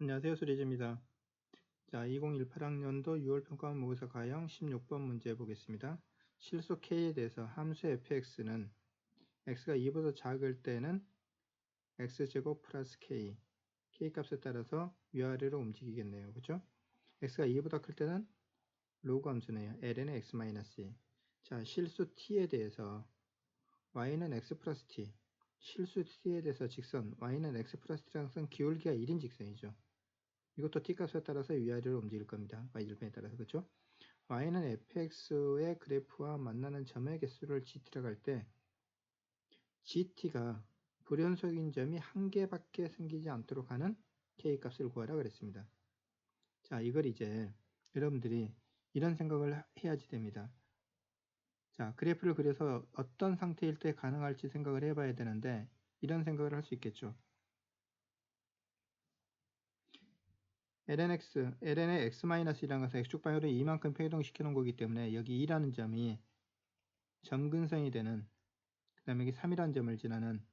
안녕하세요. 수리즈입니다. 자, 2018학년도 6월 평가원 모의사 가형 16번 문제 보겠습니다. 실수 k에 대해서 함수 fx는 x가 2보다 작을 때는 x제곱 플러스 k, k 값에 따라서 위아래로 움직이겠네요. 그죠? x가 2보다 클 때는 로그 함수네요. ln의 x-2. 자, 실수 t에 대해서 y는 x 플러스 t, 실수 t에 대해서 직선 y는 x 플러스 t라는 것은 기울기가 1인 직선이죠. 이것도 t값에 따라서 위아래로 움직일 겁니다. y절편에 따라서 그렇죠? y는 fx의 그래프와 만나는 점의 개수를 gt라고 할 때 gt가 불연속인 점이 한 개밖에 생기지 않도록 하는 k값을 구하라 그랬습니다. 자 이걸 이제 여러분들이 이런 생각을 해야지 됩니다. 자 그래프를 그려서 어떤 상태일 때 가능할지 생각을 해봐야 되는데 이런 생각을 할 수 있겠죠. lnx, ln의 x-1이라는 것은 x축 방향으로 이만큼 평이동시켜 놓은 거기 때문에 여기 2라는 점이 점근선이 되는 그 다음에 여기 3이라는 점을 지나는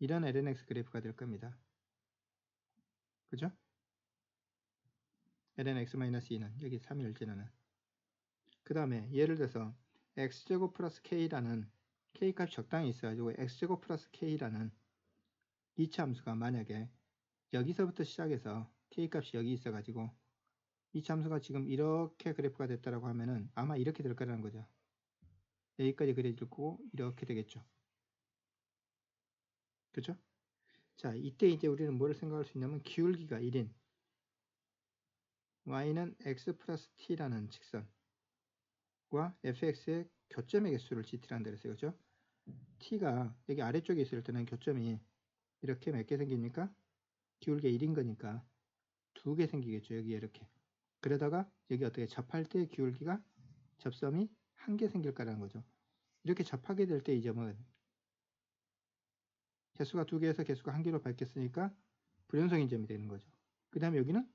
이런 lnx 그래프가 될 겁니다. 그죠? lnx-2는 여기 3을 지나는 그 다음에 예를 들어서 x제곱 플러스 k라는 k값이 적당히 있어가지고 x제곱 플러스 k라는 이차 함수가 만약에 여기서부터 시작해서 k값이 여기 있어가지고 이 참수가 지금 이렇게 그래프가 됐다라고 하면은 아마 이렇게 될 거라는 거죠. 여기까지 그려질 거고 이렇게 되겠죠. 그죠? 자, 이때 이제 우리는 뭘 생각할 수 있냐면 기울기가 1인 y는 x 플러스 t라는 직선 과 fx의 교점의 개수를 gt라는 써요. 그죠? t가 여기 아래쪽에 있을 때는 교점이 이렇게 몇 개 생깁니까? 기울기 1인 거니까 두 개 생기겠죠. 여기 이렇게. 그러다가 여기 어떻게 접할 때 기울기가 접점이 한 개 생길 거라는 거죠. 이렇게 접하게 될 때 이 점은 개수가 두 개에서 개수가 한 개로 바뀌었으니까 불연성인 점이 되는 거죠. 그 다음에 여기는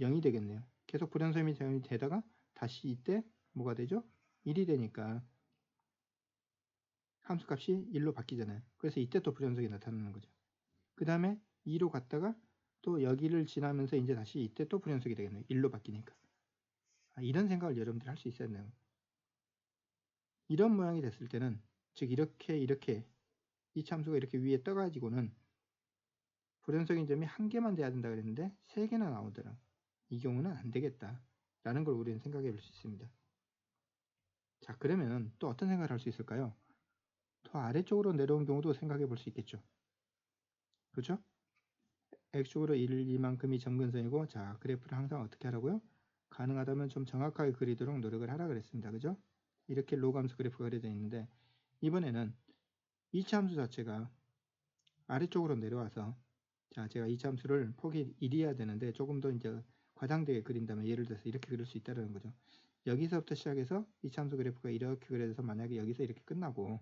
0이 되겠네요. 계속 불연성이 점이 되다가 다시 이때 뭐가 되죠? 1이 되니까 함수값이 1로 바뀌잖아요. 그래서 이때 또 불연성이 나타나는 거죠. 그 다음에 2로 갔다가 또 여기를 지나면서 이제 다시 이때 또 불연속이 되겠네요. 1로 바뀌니까. 아, 이런 생각을 여러분들이 할 수 있었네요. 이런 모양이 됐을 때는 즉 이렇게 이렇게 이 참수가 이렇게 위에 떠가지고는 불연속인 점이 한 개만 돼야 된다 그랬는데 세 개나 나오더라. 이 경우는 안 되겠다. 라는 걸 우리는 생각해 볼 수 있습니다. 자 그러면 또 어떤 생각을 할 수 있을까요? 더 아래쪽으로 내려온 경우도 생각해 볼 수 있겠죠. 그렇죠? x축으로 1, 2만큼이 점근선이고 자 그래프를 항상 어떻게 하라고요? 가능하다면 좀 정확하게 그리도록 노력을 하라 그랬습니다. 그죠? 이렇게 로감수 그래프가 그려져 있는데 이번에는 이차 함수 자체가 아래쪽으로 내려와서 자 제가 이차 함수를 폭이 1이어야 되는데 조금 더 이제 과장되게 그린다면 예를 들어서 이렇게 그릴 수 있다는 거죠. 여기서부터 시작해서 이차 함수 그래프가 이렇게 그려져서 만약에 여기서 이렇게 끝나고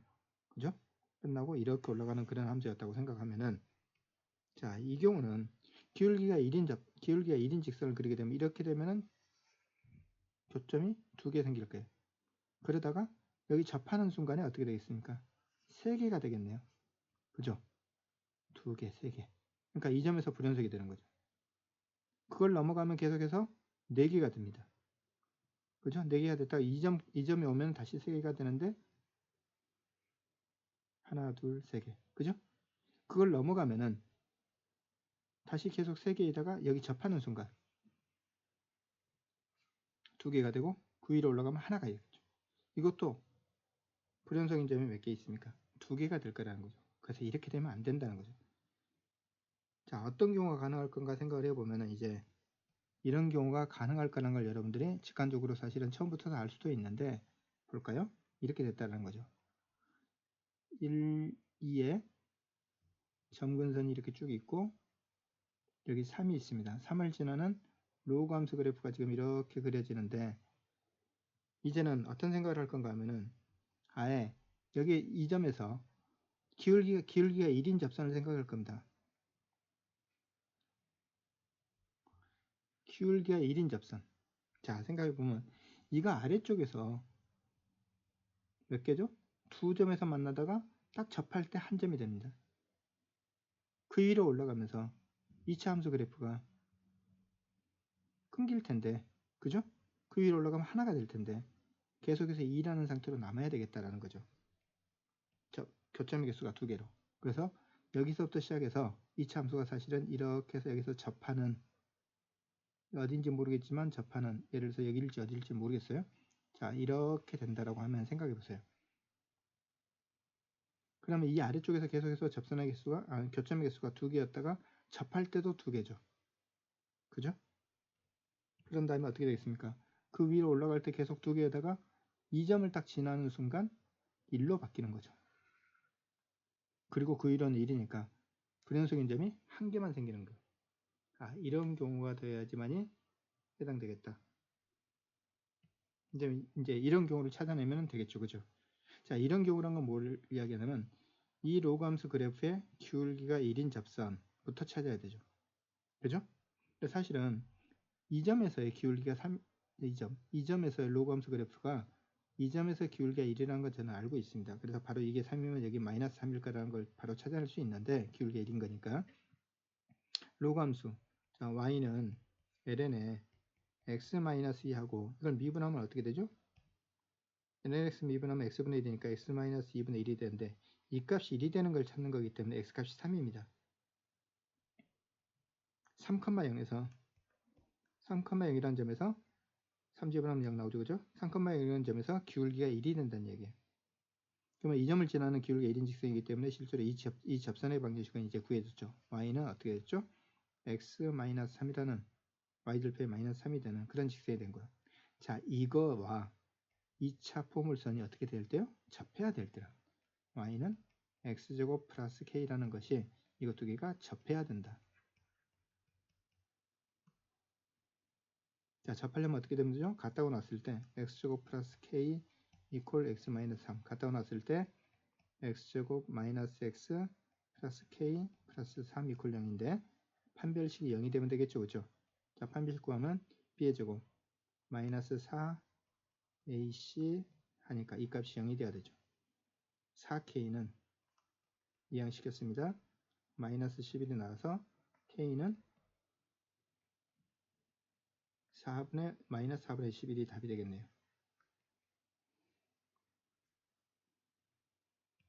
그죠? 끝나고 이렇게 올라가는 그런 함수였다고 생각하면은 자, 이 경우는 기울기가 1인 접, 기울기가 1인 직선을 그리게 되면 이렇게 되면은 교점이 두 개 생길 거예요. 그러다가 여기 접하는 순간에 어떻게 되겠습니까? 세 개가 되겠네요. 그죠? 두 개, 세 개. 그러니까 이 점에서 불연속이 되는 거죠. 그걸 넘어가면 계속해서 네 개가 됩니다. 그죠? 네 개가 됐다가 이 점, 이 점에 오면 다시 세 개가 되는데 하나, 둘, 세 개. 그죠? 그걸 넘어가면은 다시 계속 3개에다가 여기 접하는 순간 두 개가 되고 그 위로 올라가면 하나가 되겠죠. 이것도 불연성 인 점이 몇 개 있습니까? 두 개가 될 거라는 거죠. 그래서 이렇게 되면 안 된다는 거죠. 자, 어떤 경우가 가능할 건가 생각을 해보면 이제 이런 경우가 가능할 거라는 걸 여러분들이 직관적으로 사실은 처음부터 알 수도 있는데 볼까요? 이렇게 됐다는 거죠. 1, 2에 점근선이 이렇게 쭉 있고 여기 3이 있습니다. 3을 지나는 로그 함수 그래프가 지금 이렇게 그려지는데 이제는 어떤 생각을 할 건가 하면은 아예 여기 이 점에서 기울기가 기울기가 1인 접선을 생각할 겁니다. 기울기가 1인 접선. 자, 생각해 보면 이가 아래쪽에서 몇 개죠? 두 점에서 만나다가 딱 접할 때 한 점이 됩니다. 그 위로 올라가면서 2차 함수 그래프가 끊길 텐데 그죠? 그 위로 올라가면 하나가 될 텐데 계속해서 2라는 상태로 남아야 되겠다라는 거죠. 저 교점의 개수가 두 개로. 그래서 여기서부터 시작해서 이 참수가 사실은 이렇게 해서 여기서 접하는 어딘지 모르겠지만 접하는 예를 들어서 여기일지 어디일지 모르겠어요. 자 이렇게 된다라고 하면 생각해 보세요. 그러면 이 아래쪽에서 계속해서 접선의 개수가 아, 교점의 개수가 두 개였다가 접할 때도 두 개죠. 그죠? 그런 다음에 어떻게 되겠습니까? 그 위로 올라갈 때 계속 두 개에다가 이 점을 딱 지나는 순간 1로 바뀌는 거죠. 그리고 그 위로는 1이니까 불연속 인 점이 한 개만 생기는 거예요. 아, 이런 경우가 돼야지만이 해당되겠다. 이제, 이제 이런 경우를 찾아내면 되겠죠. 그죠? 자, 이런 경우란 건 뭘 이야기하냐면 이 로그함수 그래프의 기울기가 1인 접선부터 찾아야 되죠. 그죠? 근데 사실은 이 점에서의 기울기가 3, 2점, 이 점에서의 로그함수 그래프가 이 점에서 기울기가 1이라는 걸 저는 알고 있습니다. 그래서 바로 이게 3이면 여기 마이너스 3일까라는 걸 바로 찾아낼 수 있는데 기울기가 1인 거니까 로그함수 자, y는 ln에 x-2하고 이걸 미분하면 어떻게 되죠? lnx 미분하면 x분의 1이니까 x-2분의 1이 되는데 이 값이 1이 되는 걸 찾는 거기 때문에 x값이 3입니다. 3,0에서 3,0이라는 점에서 3집분하면 0 나오죠. 그죠? 3,0이라는 점에서 기울기가 1이 된다는 얘기예요. 그러면 이 점을 지나는 기울기가 1인 직선이기 때문에 실제로 이, 접, 이 접선의 방정식은 이제 구해졌죠. y는 어떻게 됐죠? X-3이라는 y절표의 마이너스 3이 되는 그런 직선이 된 거예요. 자, 이거와 2차 포물선이 어떻게 될 때요? 접해야 될 때라. y는 x제곱 플러스 k라는 것이 이것 두 개가 접해야 된다. 자, 접하려면 어떻게 되면 되죠? 같다고 놨을 때 x제곱 플러스 k 이퀄 x 마이너스 3 같다고 놨을 때 x제곱 마이너스 x 플러스 k 플러스 3 이퀄 0인데 판별식이 0이 되면 되겠죠. 그죠? 자, 판별식 구하면 b의 제곱 마이너스 4 ac 하니까 이 값이 0이 돼야 되죠. 4k는 이항시켰습니다. 마이너스 11이 나와서 k는 4분의 마이너스 4분의 11이 답이 되겠네요.